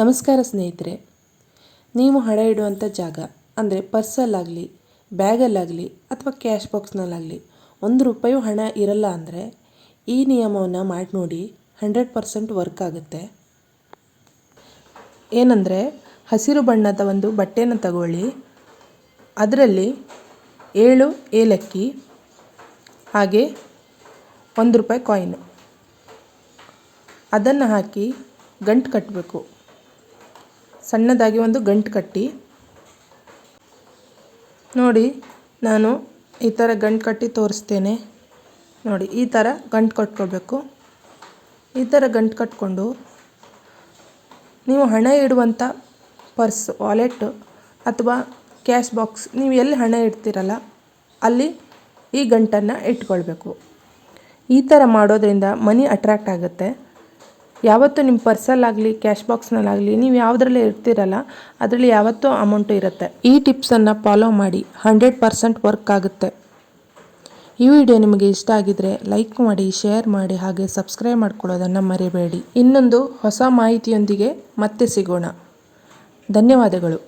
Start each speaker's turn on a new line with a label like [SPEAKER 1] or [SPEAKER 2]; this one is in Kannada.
[SPEAKER 1] ನಮಸ್ಕಾರ ಸ್ನೇಹಿತರೆ, ನೀವು ಹಣ ಇಡುವಂಥ ಜಾಗ, ಅಂದರೆ ಪರ್ಸಲ್ಲಾಗಲಿ ಬ್ಯಾಗಲ್ಲಾಗಲಿ ಅಥವಾ ಕ್ಯಾಶ್ ಬಾಕ್ಸ್ನಲ್ಲಾಗಲಿ ಒಂದು ರೂಪಾಯಿ ಹಣ ಇರಲ್ಲ ಅಂದರೆ ಈ ನಿಯಮವನ್ನು ಮಾಡಿ ನೋಡಿ ಹಂಡ್ರೆಡ್ ಪರ್ಸೆಂಟ್ ವರ್ಕ್ ಆಗುತ್ತೆ. ಏನಂದರೆ, ಹಸಿರು ಬಣ್ಣದ ಒಂದು ಬಟ್ಟೆನ ತಗೊಳ್ಳಿ, ಅದರಲ್ಲಿ ಏಳು ಏಲಕ್ಕಿ, ಹಾಗೆ ಒಂದು ರೂಪಾಯಿ ಕಾಯಿನು. ಅದನ್ನು ಹಾಕಿ ಗಂಟು ಕಟ್ಟಬೇಕು ಸಣ್ಣದಾಗಿ ಒಂದು ಗಂಟು ಕಟ್ಟಿ. ನೋಡಿ, ನಾನು ಈ ಥರ ಗಂಟು ಕಟ್ಟಿ ತೋರಿಸ್ತೇನೆ. ನೋಡಿ, ಈ ಥರ ಗಂಟು ಕಟ್ಕೊಳ್ಬೇಕು ಈ ಥರ ಗಂಟು ಕಟ್ಕೊಂಡು ನೀವು ಹಣ ಇಡುವಂಥ ಪರ್ಸ್, ವಾಲೆಟ್ ಅಥವಾ ಕ್ಯಾಶ್ ಬಾಕ್ಸ್, ನೀವು ಎಲ್ಲಿ ಹಣ ಇಡ್ತೀರಲ್ಲ, ಅಲ್ಲಿ ಈ ಗಂಟನ್ನು ಇಟ್ಕೊಳ್ಬೇಕು. ಈ ಥರ ಮಾಡೋದ್ರಿಂದ ಮನಿ ಅಟ್ರ್ಯಾಕ್ಟ್ ಆಗುತ್ತೆ. ಯಾವತ್ತೂ ನಿಮ್ಮ ಪರ್ಸಲ್ಲಾಗಲಿ ಕ್ಯಾಶ್ ಬಾಕ್ಸ್ನಲ್ಲಾಗಲಿ ನೀವು ಯಾವುದ್ರಲ್ಲೇ ಇರ್ತೀರಲ್ಲ, ಅದರಲ್ಲಿ ಯಾವತ್ತೂ ಅಮೌಂಟು ಇರುತ್ತೆ. ಈ ಟಿಪ್ಸನ್ನು ಫಾಲೋ ಮಾಡಿ, ಹಂಡ್ರೆಡ್ ಪರ್ಸೆಂಟ್ ವರ್ಕ್ ಆಗುತ್ತೆ. ಈ ವಿಡಿಯೋ ನಿಮಗೆ ಇಷ್ಟ ಆಗಿದ್ರೆ ಲೈಕ್ ಮಾಡಿ, ಶೇರ್ ಮಾಡಿ, ಹಾಗೆ ಸಬ್ಸ್ಕ್ರೈಬ್ ಮಾಡ್ಕೊಳ್ಳೋದನ್ನು ಮರಿಬೇಡಿ. ಇನ್ನೊಂದು ಹೊಸ ಮಾಹಿತಿಯೊಂದಿಗೆ ಮತ್ತೆ ಸಿಗೋಣ. ಧನ್ಯವಾದಗಳು.